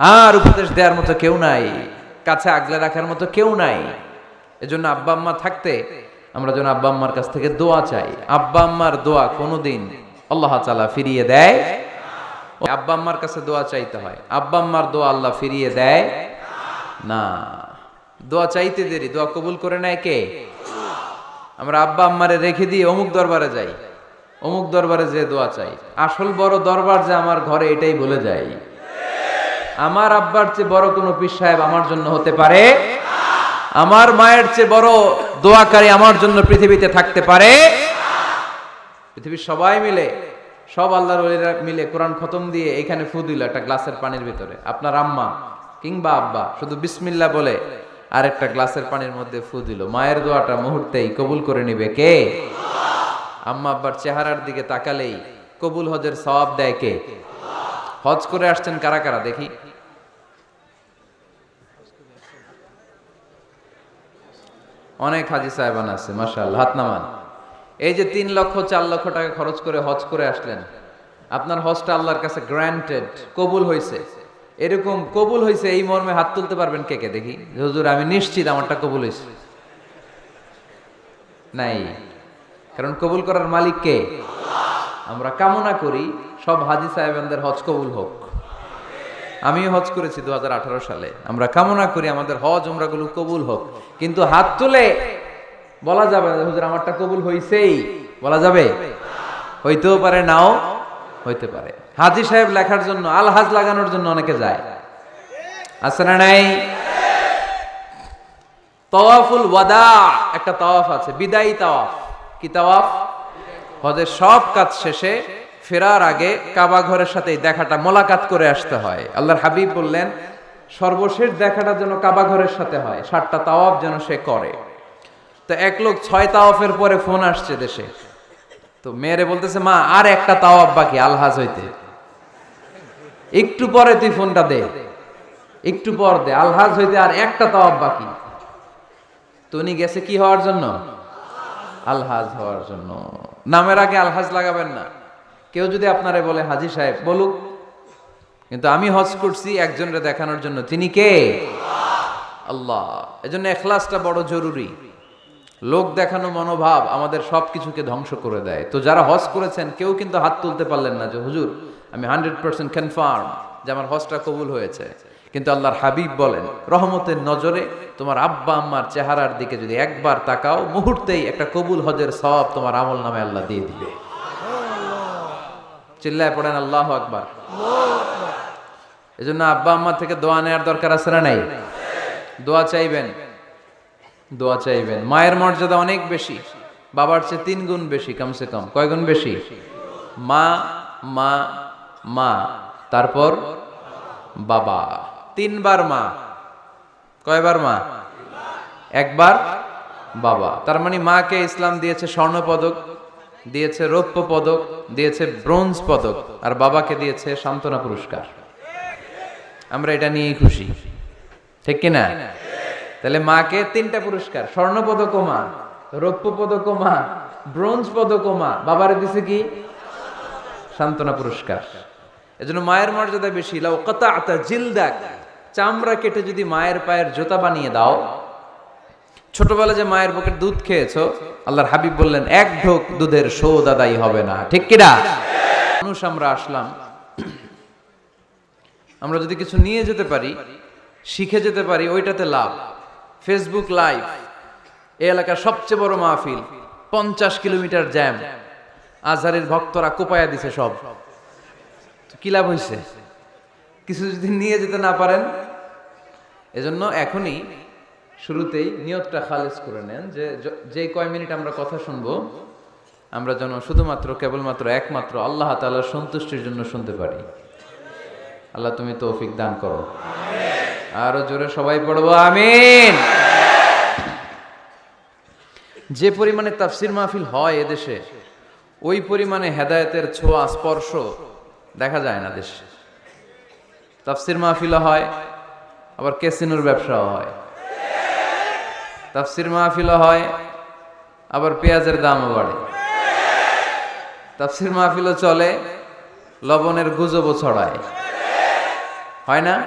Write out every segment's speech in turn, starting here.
আর উপদেশ দেওয়ার মতো কেউ নাই, কাছে আগলে রাখার মতো কেউ নাই। এজন্য আব্বা আম্মা থাকতে আমরা যেন আব্বা আম্মার কাছ থেকে দোয়া চাই। আব্বা আম্মার দোয়া কোনোদিন আল্লাহ তাআলা ফিরিয়ে দেয়। আব্বা আম্মার কাছে দোয়া চাইতে হয়। আব্বা আম্মার দোয়া আল্লাহ ফিরিয়ে দেয় না। দোয়া চাইতে দেরি, দোয়া কবুল করে নেয় কে? আমরা আব্বা আম্মারে রেখে দিয়ে অমুক দরবারে যাই। অমুক দরবারে যে দোয়া চাই। আসল বড় দরবার যে আমার ঘরে এটাই বলে যাই আমার আব্বার চেয়ে বড় কোনো পীর সাহেব আমার জন্য হতে পারে? আমার মায়ের চেয়ে বড় দোয়াকারী আমার জন্য পৃথিবীতে থাকতে পারে? পৃথিবীর সবাই মিলে, সব আল্লাহর ওলিরা মিলে কোরআন খতম দিয়ে এখানে ফু দিল একটা গ্লাসের পানির ভিতরে। আপনার আম্মা কিংবা আব্বা, শুধু বিসমিল্লা বলে আর একটা গ্লাসের পানির মধ্যে ফু দিল। মায়ের দোয়াটা মুহূর্তেই কবুল করে নিবে কে? আম্মা আব্বার চেহারার দিকে তাকালেই কবুল হজের সওয়াব দেয় কে? হজ করে আসছেন কারা কারা? দেখি। অনেক হাজি সাহেবান আছে, মাশাআল্লাহ, হাত নামান। এই যে তিন লক্ষ, চার লক্ষ টাকা খরচ করে হজ করে আসলেন, আপনার হজটা আল্লাহর কাছে গ্রান্টেড কবুল হয়েছে এরকম কবুল হয়েছে এই মর্মে হাত তুলতে পারবেন কে কে? দেখি। হুজুর, আমি নিশ্চিত আমারটা কবুল হয়েছে নাই। কারণ কবুল করার মালিক কে? আমরা কামনা করি সব হাজি সাহেবানদের হজ কবুল হোক। আমিও হজ করেছি দুই হাজার আঠারো সালে। আমরা কামনা করি আমাদের হজ উমরাগুলো কবুল হোক। কিন্তু হাত তুলে বলা যাবে হুজুর, আমারটা কবুল হইছেই। বলা যাবে? হইতেও পারে, নাও হইতে পারে। হাজি সাহেব লেখার জন্য আল হাজ লাগানোর জন্য অনেকে যায়। আছে না নাই? তওয়াফুল ওয়াদা, একটা তাওয়াফ আছে, বিদায়ী তাওয়াফ। কি তাওয়াফ? হজের সব কাজ শেষে ফেরার আগে কাবা ঘরের সাথে দেখাটা মোলাকাত করে আসতে হয়। আল্লাহর হাবিব বললেন, সর্বশেষ দেখাটা যেন কাবা ঘরের সাথে হয়, সাতটা তাওয়াফ যেন সে করে। তো এক লোক ছয় তাওয়াফের পরে ফোন আসছে দেশে। তো মেয়েরে বলতেছে, মা, আর একটা তাওয়াফ বাকি আলহাজ হইতে। একটু পরে তুই ফোনটা দে। একটু পর দে আলহাজ হইতে আর একটা তাওয়াফ বাকি। তো উনি গেছে কি হওয়ার জন্য? আলহাজ হওয়ার জন্য। নামের আগে আলহাজ লাগাবেন না। কেউ যদি আপনারে বলে, হাজি সাহেব, বলুক। কিন্তু আমি হজ করছি একজনকে দেখানোর জন্য। তিনি কে? আল্লাহ। এজন্য এখলাসটা বড় জরুরি। লোক দেখানো মনোভাব আমাদের সব কিছুকে ধ্বংস করে দেয়। তো যারা হজ করেছেন, কেউ কিন্তু হাত তুলতে পারলেন না যে, হুজুর, আমি হান্ড্রেড পার্সেন্ট কনফার্ম যে আমার হজটা কবুল হয়েছে। কিন্তু আল্লাহর হাবিব বলেন, রহমতের নজরে তোমার আব্বা, আম্মার চেহারার দিকে যদি একবার তাকাও, মুহূর্তেই একটা কবুল হজের সব তোমার আমল নামে আল্লাহ দিয়ে দিবে। চিল্লায় পড়েন, আল্লাহ আকবার। এজন্য আব্বা আম্মা থেকে দোয়া নেওয়ার দরকার আছে না নাই? দোয়া চাইবেন? দোয়া চাইবেন। মায়ের মর্যাদা অনেক বেশি, বাবার চেয়ে তিন গুণ বেশি, কমসে কম। কয় গুণ বেশি? মা মা মা, তারপর বাবা। তিনবার মা। কয়বার মা? একবার বাবা। তার মানে মাকে ইসলাম দিয়েছে স্বর্ণ পদক দিয়েছে রৌপ্য পদক, দিয়েছে ব্রোঞ্জ পদক, আর বাবাকে দিয়েছে সান্ত্বনা পুরস্কার। আমরা এটা নিয়েই খুশি। ঠিক কিনা তাহলে মাকে তিনটা পুরস্কার, স্বর্ণ পদক মা, রৌপ্য পদক মা, ব্রোঞ্জ পদক মা। বাবার দিছে কি? সান্ত্বনা পুরস্কার। এজন্য মায়ের মর্যাদা বেশি। লাউ কাতা জিলদাক, চামড়া কেটে যদি মায়ের পায়ের জুতা বানিয়ে দাও ছোটবেলা যে মায়ের বুকের দুধ খেয়েছো, আল্লাহর হাবিব বললেন, এক ঢোক দুধের শোধ আদায় হবে না। ঠিক কিনা মানুষ আমরা আসলাম, আমরা যদি কিছু নিয়ে যেতে পারি, শিখে যেতে পারি, ওইটাতে লাভ। ফেসবুক লাইভ এ এলাকার সবচেয়ে বড় মাহফিল, পঞ্চাশ কিলোমিটার জ্যাম। আজহারের ভক্তরা কোপায়া দিছে সব। কি লাভ হয়েছে কিছু যদি নিয়ে যেতে না পারেন, এজন্য এখনই শুরুতেই নিয়তটা খালেজ করে নেন যে য- কয় মিনিট আমরা কথা শুনব, আমরা যেন শুধুমাত্র, কেবলমাত্র একমাত্র আল্লাহ তাআলার সন্তুষ্টির জন্য শুনতে পারি। আল্লাহ তুমি তৌফিক দান করো। আরও জোরে সবাই পড়ব, আমিন! যে পরিমাণে তাফসির মাহফিল হয় এদেশে, ওই পরিমাণে হেদায়তের ছোঁয়া, স্পর্শ দেখা যায় না দেশে। তাফসির মাহফিল হয়, আবার ক্যাসিনোর ব্যবসাও হয়। তাফসির মাহফিল হয়, আবার পেঁয়াজের দামও বাড়ে। তাফসির মাহফিলও চলে, লবণের গুজবও ছড়ায়। হয় না?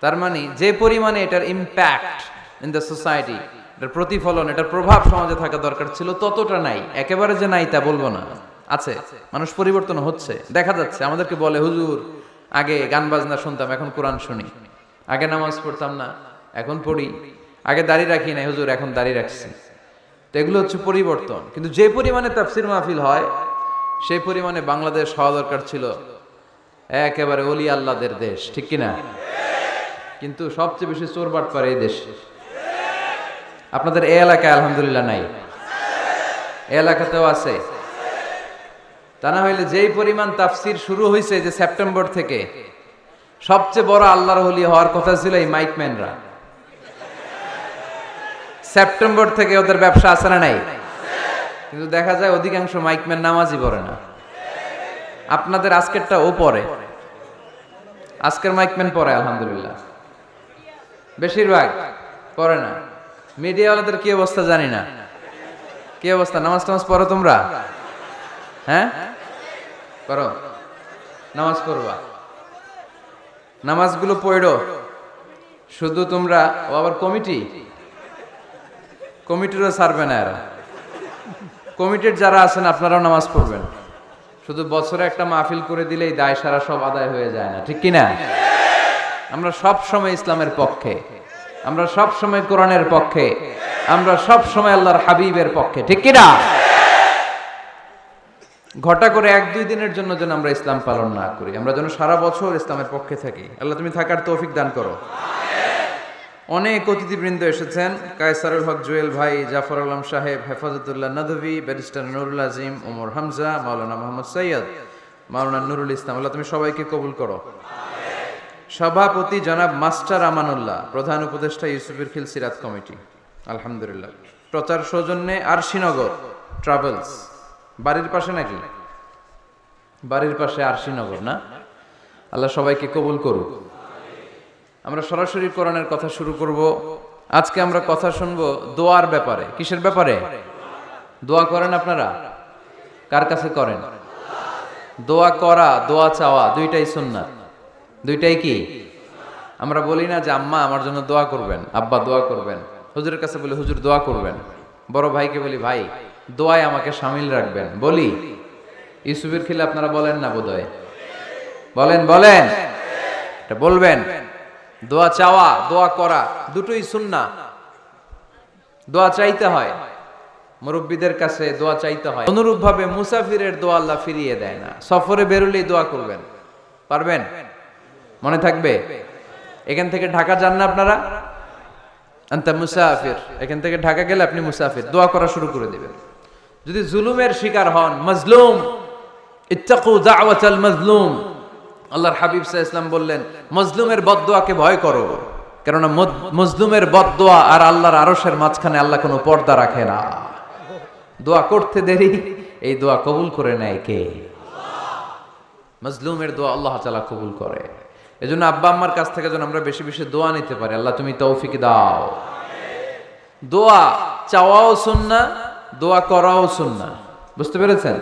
তার মানে যে পরিমাণে এটার ইম্প্যাক্ট ইন দ্য সোসাইটি এটার প্রতিফলন, এটার প্রভাব সমাজে থাকা দরকার ছিল, ততটা নাই। একেবারে যে নাই তা বলব না। আছে, মানুষ পরিবর্তন হচ্ছে, দেখা যাচ্ছে। আমাদেরকে বলে, হুজুর, আগে গান বাজনা শুনতাম, এখন কোরআন শুনি। আগে নামাজ পড়তাম না, এখন পড়ি। আগে দাড়ি রাখি নাই, হুজুর, এখন দাড়ি রাখছি। তো এগুলো হচ্ছে পরিবর্তন। কিন্তু যে পরিমাণে তাফসির মাহফিল হয়, সেই পরিমাণে বাংলাদেশ হওয়া দরকার ছিল একেবারে অলি আল্লাদের দেশ, ঠিক কিনা? কিন্তু সবচেয়ে বেশি চোর বাটপার এই দেশ। আপনাদের এ এলাকায় আলহামদুলিল্লাহ নাই। এ এলাকাতেও আছে। তা না হইলে যেই পরিমাণ তাফসির শুরু হয়েছে যে সেপ্টেম্বর থেকে, সবচেয়ে বড় আল্লাহর হলি হওয়ার কথা ছিল এই মাইকম্যানরা সেপ্টেম্বর থেকে ওদের ব্যবসা আছে না নাই? কিন্তু দেখা যায় অধিকাংশ মাইকম্যান নামাজই পড়ে না। আপনাদের আজকেরটা ও পড়ে। আজকের মাইকম্যান পড়ে, আলহামদুলিল্লাহ। বেশিরভাগ পড়ে না। মিডিয়াওয়ালাদের কি অবস্থা জানি না। কি অবস্থা? নামাজ টামাজ পড়ো তোমরা? হ্যাঁ? করো নামাজ পড়বা। নামাজগুলো পড়ো। শুধু তোমরা, ও আবার কমিটি? কমিটিরও ছাড়বে না এরা। কমিটির যারা আছেন, আপনারাও নামাজ পড়বেন। শুধু বছরে একটা মাহফিল করে দিলেই দায় সারা সব আদায় হয়ে যায় না, ঠিক কিনা? আমরা সব সময় ইসলামের পক্ষে। আমরা সব সময় কোরআনের পক্ষে। আমরা সব সময় আল্লাহর হাবিবের পক্ষে, ঠিক কিনা? ঘটা করে এক দুই দিনের জন্য যেন আমরা ইসলাম পালন না করি। আমরা যেন সারা বছর ইসলামের পক্ষে থাকি। আল্লাহ তুমি থাকার তৌফিক দান করো। অনেক অতিথিবৃন্দ এসেছেন। কায়সারুল হক, জুয়েল ভাই, জাফর আলম সাহেব, হেফাজতুল্লাহ নদভি, ব্যারিস্টার নুরুল আজিম, ওমর হামজা, মাওলানা মোহাম্মদ সৈয়দ, মাওলানা নুরুল ইসলাম। আল্লাহ, তুমি সবাইকে কবুল করো। সভাপতি জনাব মাস্টার আমানুল্লাহ, প্রধান উপদেষ্টা ইউসুফের খিল সিরাত কমিটি। আলহামদুলিল্লাহ। প্রচার সৌজন্যে আরশিনগর ট্রাভেলস। বাড়ির পাশে নাকি? বাড়ির পাশে আরশিনগর, না? আল্লাহ সবাইকে কবুল করুক। আমরা সরাসরি কোরআনের কথা শুরু করব। আজকে আমরা কথা শুনব দোয়ার ব্যাপারে। কিসের ব্যাপারে? দোয়া করেন আপনারা? কার কাছে করেন? দোয়া করা, দোয়া চাওয়া, দুইটাই সুন্নাত। দুইটাই কি? আমরা বলি না যে, আম্মা, আমার জন্য দোয়া করবেন। আব্বা, দোয়া করবেন। হুজুরের কাছে বলি, হুজুর, দোয়া করবেন। বড় ভাইকে বলি, ভাই, দোয়ায় আমাকে সামিল রাখবেন। বলি। ইউসুফের খিলে আপনারা বলেন না বোধহয়? বলেন বলেন। এটা বলবেন? দোয়া চাওয়া, দোয়া করা, দুটোই সুন্না দোয়া চাইতে হয়। মুরব্বীদের কাছে দোয়া চাইতে হয়। অনুরূপ ভাবে মুসাফিরের দোয়া আল্লাহ ফিরিয়ে দেয় না। সফরে বেরোলেই দোয়া করবেন। পারবেন? মনে থাকবে? এখান থেকে ঢাকা যান না আপনারা? আন্তা মুসাফির। এখান থেকে ঢাকা গেলে আপনি মুসাফির। দোয়া করা শুরু করে দিবেন। যদি জুলুমের শিকার হন, মজলুম। ইত্তাকু দাওয়াতাল মজলুম। আল্লাহর হাবিব সাহ ইসলাম বললেন, মজলুমের বদদোয়াকে ভয় করো। কেননা মজলুমের বদদোয়া আর আল্লাহর আরসের মাঝখানে আল্লাহ কোনো পর্দা রাখে না। দোয়া করতে দেরি, এই দোয়া কবুল করে নেয় কে? মজলুমের দোয়া আল্লাহ তাআলা কবুল করে। এজন্য আব্বা আম্মার কাছ থেকে যেন আমরা বেশি বেশি দোয়া নিতে পারি। আল্লাহ তুমি তৌফিক দাও। দোয়া চাওয়াও সুন্না দোয়া করাও সুন্না বুঝতে পেরেছেন?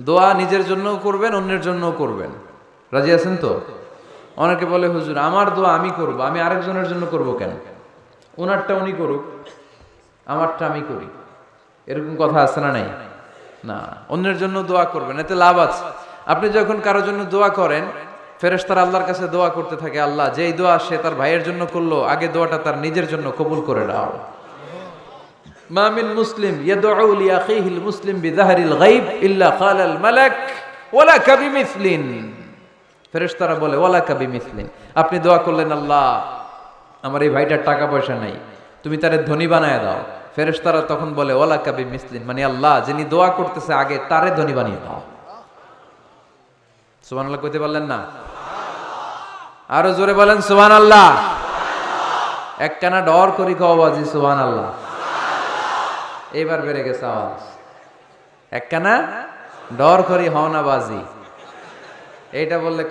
দোয়া নিজের জন্যও করবেন, অন্যের জন্যও করবেন। রাজি আছেন তো? অনেকে বলে, হুজুর, আমার দোয়া আমি করব, আমি আরেকজনের জন্য করব কেন? ওনারটা উনি করুক, আমারটা আমি করি। এরকম কথা আছে না নাই? না, অন্যের জন্য দোয়া করবেন, এতে লাভ আছে। আপনি যখন কারোর জন্য দোয়া করেন, ফেরেশতার আল্লাহর কাছে দোয়া করতে থাকে, আল্লাহ, যেই দোয়া সে তার ভাইয়ের জন্য করল, আগে দোয়াটা তার নিজের জন্য কবুল করে নাও। মামিন মুসলিম মুসলিম ইল্লা ক্বালাল মালাক ফেরেশতারা বলে, ওয়ালাকা বিমিসলিন, আপনি দোয়া করলেন আল্লাহ, আমার এই ভাইটার টাকা পয়সা নাই, তুমি তারে ধনী বানায় দাও। ফেরেশতারা তখন বলে, ওয়ালাকা বিমিসলিন মানে আল্লাহ, যিনি দোয়া করতেছে আগে, তারে ধনী বানিয়ে দাও। সুবহানাল্লাহ কইতে পারলেন না? আরও জোরে বলেন সুবান আল্লাহ একখানা ডর করি বাজি সুবান আল্লাহ এইবার বেড়ে গেছে আওয়াজ। একখানা ডর করি হওনা বাজি। এইটা বললে